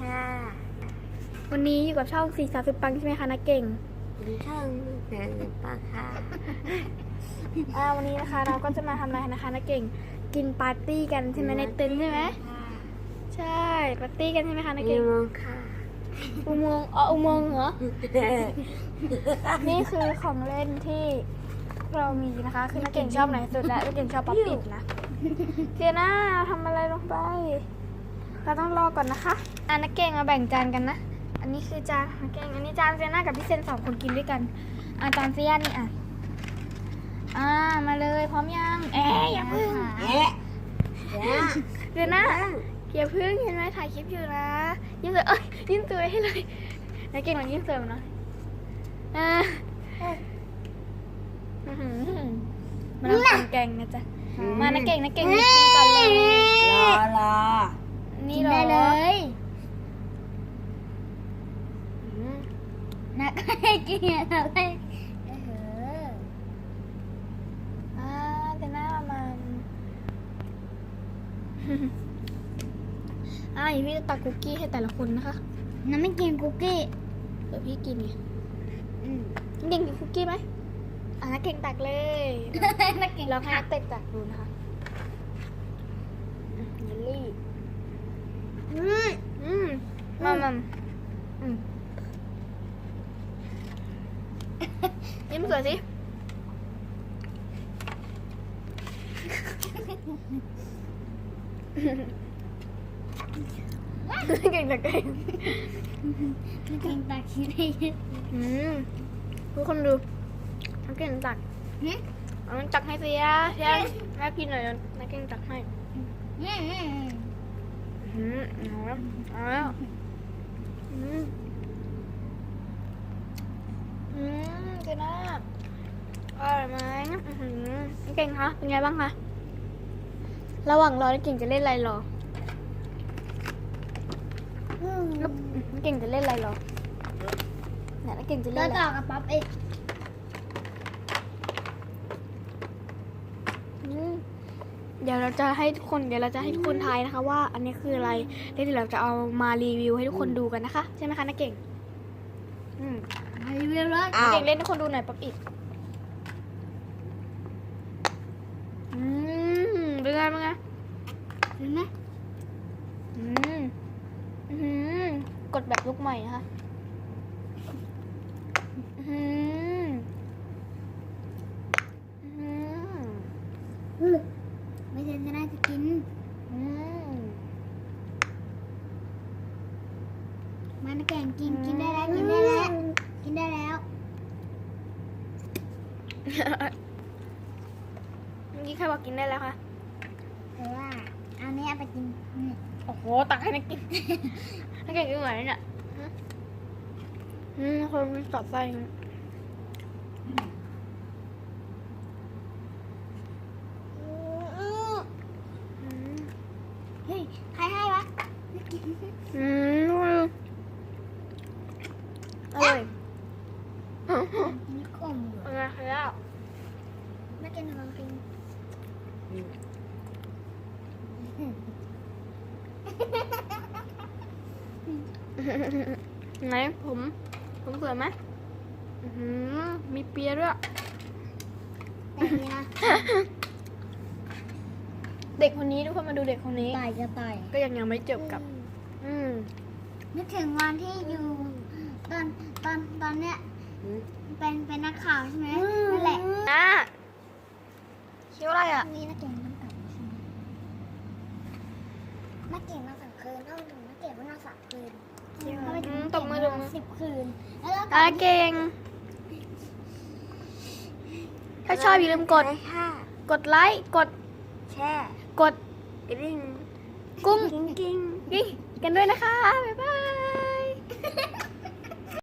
ค่ะ วันนี้อยู่กับช่องสีสาวสุดปังใช่ไหมคะนักเก่งผมช่องนางปลาค่ะอ่าวันนี้นะคะ เราก็จะมาทำอะไรนะคะนักเก่ง กินปาร์ตี้กันใช่ไหมในเต็นท์ใช่ไหมใช่ปาร์ตี้กันใช่ไหมคะนักกี่เก่งโมงค่ะอุโมงค์อ๋ออุโมงค์เหรอนี่คือของเล่นที่เรามีนะคะ คือนักเก่งชอบไหนสุดและนักเก่งชอบป๊อปปิดนะเจียน่าทำอะไรลงไป เราต้องรอก่อนนะคะอะนักเก่งมาแบ่งจานกันนะ อันนี้คือจานนักเก่งอันนี้จานเซียน่ากับพี่เซนสองคนกินด้วยกันอะจานเซียนี่อะอ่ามาเลยพร้อมยังเอ๊ะอย่าเพึ่งเอ๊ะเดี๋ยวนะอย่าเพึ่งเห็นไหมถ่ายคลิปอยู่นะยิ้มสวยเอ้ยยิ้มสวยให้เลยนักเก่งลองยิ้มสวยมาหน่อยอ่าอื้อหือมาทำแกงนะจ๊ะมานะเก่งนะเก่งนี่กินก่อนเลย รอรอ นี่เหรอ ได้เลย อืม นัก ให้กินอะไรเอออ่าแต่หน้ามันอ่าเดี๋ยวพี่จะตักคุกกี้ให้แต่ละคนนะคะ น้ำไม่กินคุกกี้เดี๋ยวพี่กินไงอืมเก่งกินคุกกี้ไหมอ่านักเก่งตักเลยนักกินลองให้นักเต็กตักดูนะคะอืมเยลลี่อืมอืมมามัมอืม ยิ้มสวยสิ เก่งแต่เก่งนักกินตาคิดให้เยอะอืมทุกคนดูนักเก่งตักหึเอามันตักให้เสียเสียนักกินหน่อยนักเก่งตักให้อืมอืมอืมอืมเอาแล้วเอาแล้วอืม อืมเจน่าอร่อยไหมอื้อหือนักเก่งคะเป็นไงบ้างคะระหว่างรอนักเก่งจะเล่นอะไรรออืมแล้วนักเก่งจะเล่นอะไรรอเนี่ยนักเก่งจะเล่แล้นวอะไรต่อกับป๊อปอีกอืมเดี๋ยวเราจะให้ทุกคนเดี๋ยวเราจะให้ทุกคนทายนะคะ ว่าอันนี้คืออะไรแล้วเดี๋ยวเราจะเอามารีวิวให้ทุกคนดูกันนะคะ ใช่ไหมคะนักเก่ง อืม มารีวิวเลยอ้าวเก่งเล่นให้คนดูหน่อยป๊อปอิดอืมเป็นไงเป็นไงเห็นไหมอืมอืมกดแบบลุกใหม่นะคะอืมอืมอืมไม่ใช่จะน่าจะกิน อืมมันนักแกงกินกินได้แล้วกินได้แล้ว กินได้แล้ว เมื่อกี้ใครบอกกินได้แล้วคะแต่ว่าเอาเนี้ยเอาไปกินนี่โอ้โหตักให้นักกิน นักเก่งกินไหวไหมเนี่ยฮะอืมคนมีสอดไส้นะอืมเฮ้ย ใครให้วะ อืมอร่อย กิ นขมอยู่เป็นไงคะแล้วไม่กินลองกินไหนผม ผมสวยไหมมีเปียด้วยเด็กคนนี้ทุกคนมาดูเด็กคนนี้ต่อยจะต่อยก็ยังยังไม่จบกับ อืมนึกถึงวันที่อยู่ ตอนตอนตอนเนี้ย เป็นเป็นนักข่าวใช่ไหมนั่นแหละอะคิดว่าอะไรอะมีนักเก่งต้องกลับใช่ไหมนักเก่งมาสักคืนต้องถึงนักเก่งว่านาสักคืนอืมเพราะไปถึงตบมือตบมือสิบคืน แล้วก็กลัอะบเก่ง ถ้าชอบอย่าลืมกดใช่ค่ะกดไลค์ กดแช่กดกระดิ่งกุ้งกิ้งกิ้งกิ้งกันด้วยนะคะ บ๊ายบาย